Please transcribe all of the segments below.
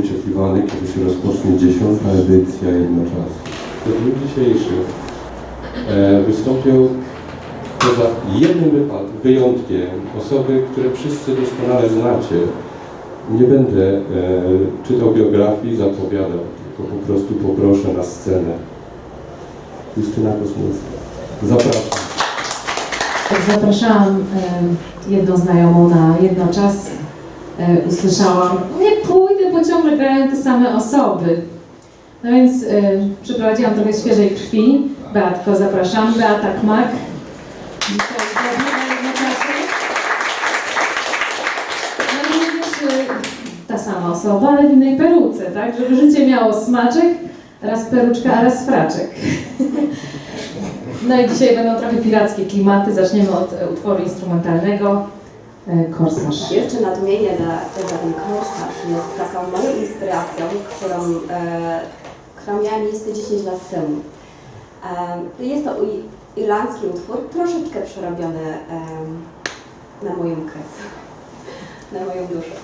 wyczekiwany, kiedy się rozpocznie dziesiąta edycja jednoczasu. W dniu dzisiejszym e, wystąpią poza jednym wyjątkiem osoby, które wszyscy doskonale znacie. Nie będę e, czytał biografii, zapowiadał, tylko po prostu poproszę na scenę. Justyna Kosmicka. Zapraszam. Jak zapraszałam e, jedną znajomą na jednoczas, e, usłyszałam, nie bo ciągle grają te same osoby. No więc e, przyprowadziłam trochę świeżej krwi. Beatko, zapraszam. Beata Kmak. Na. No i również e, ta sama osoba, ale w innej peruce, tak? Żeby życie miało smaczek, raz peruczka, a raz fraczek. No i dzisiaj będą trochę pirackie klimaty. Zaczniemy od e, utworu instrumentalnego Korsarz. Jeszcze nadmienię, że ten korsarz jest taką moją inspiracją, którą, e, którą miałam miejsce 10 lat temu. E, jest to irlandzki utwór, troszeczkę przerobiony e, na moją krew, na moją duszę.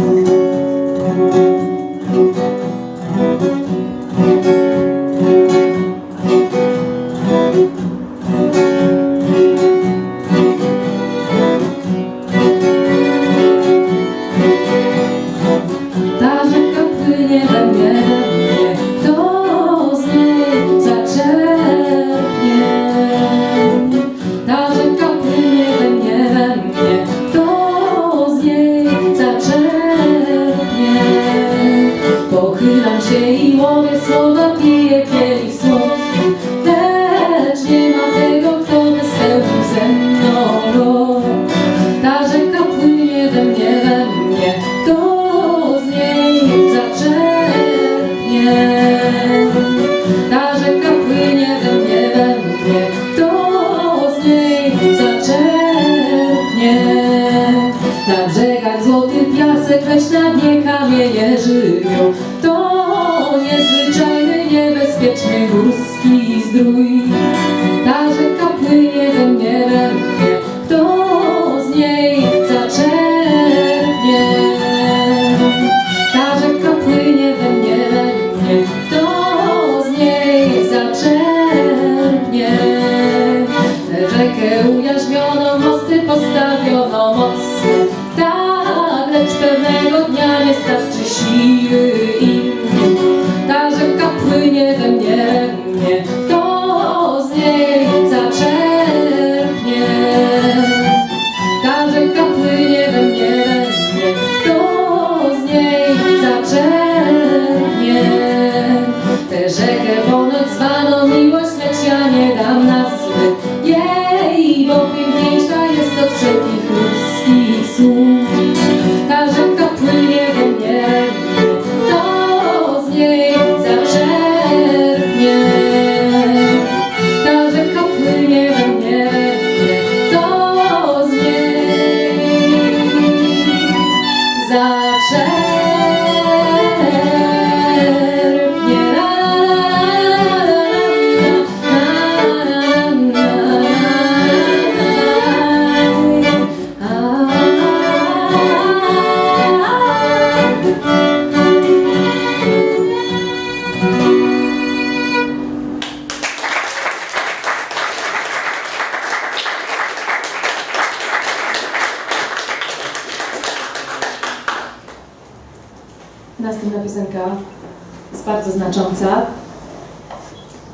Ta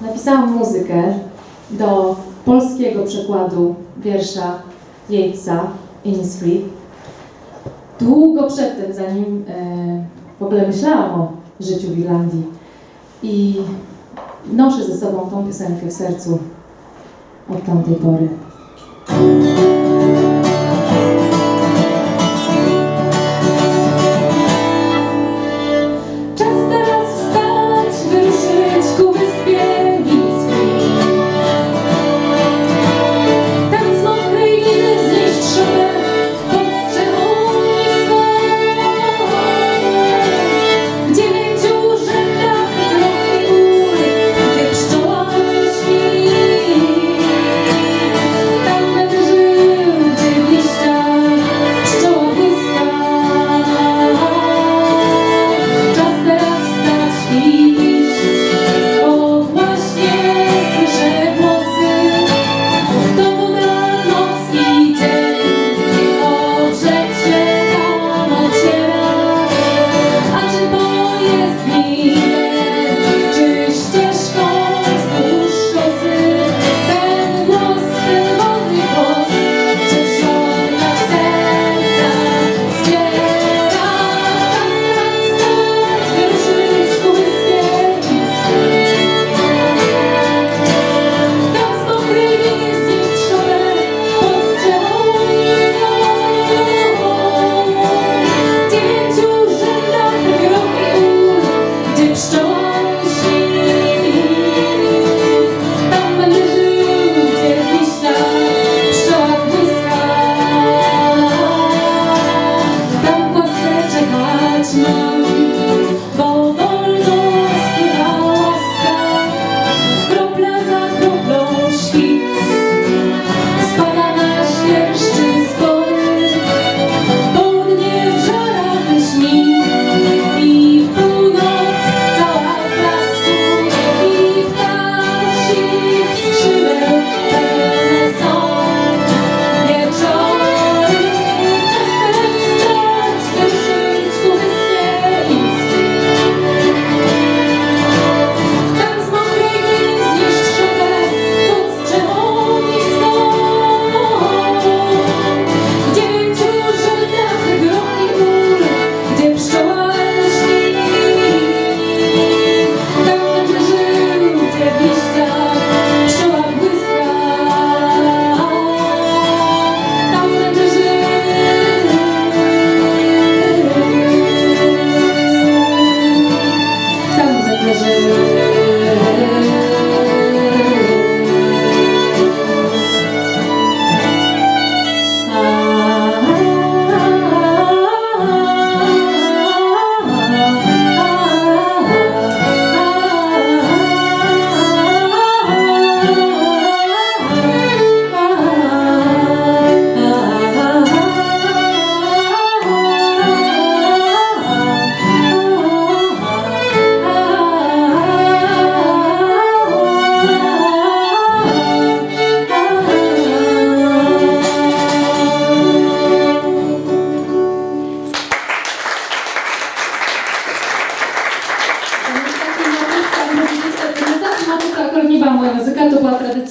Napisałam muzykę do polskiego przekładu wiersza Yeatsa Innisfree. Długo przedtem, zanim e, w ogóle myślałam o życiu w Irlandii. I noszę ze sobą tą piosenkę w sercu od tamtej pory.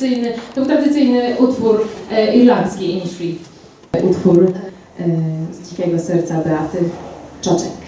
Tradycyjny, to był tradycyjny utwór e, irlandzki Innisfree. Utwór e, z Dzikiego Serca Beaty Czoczek.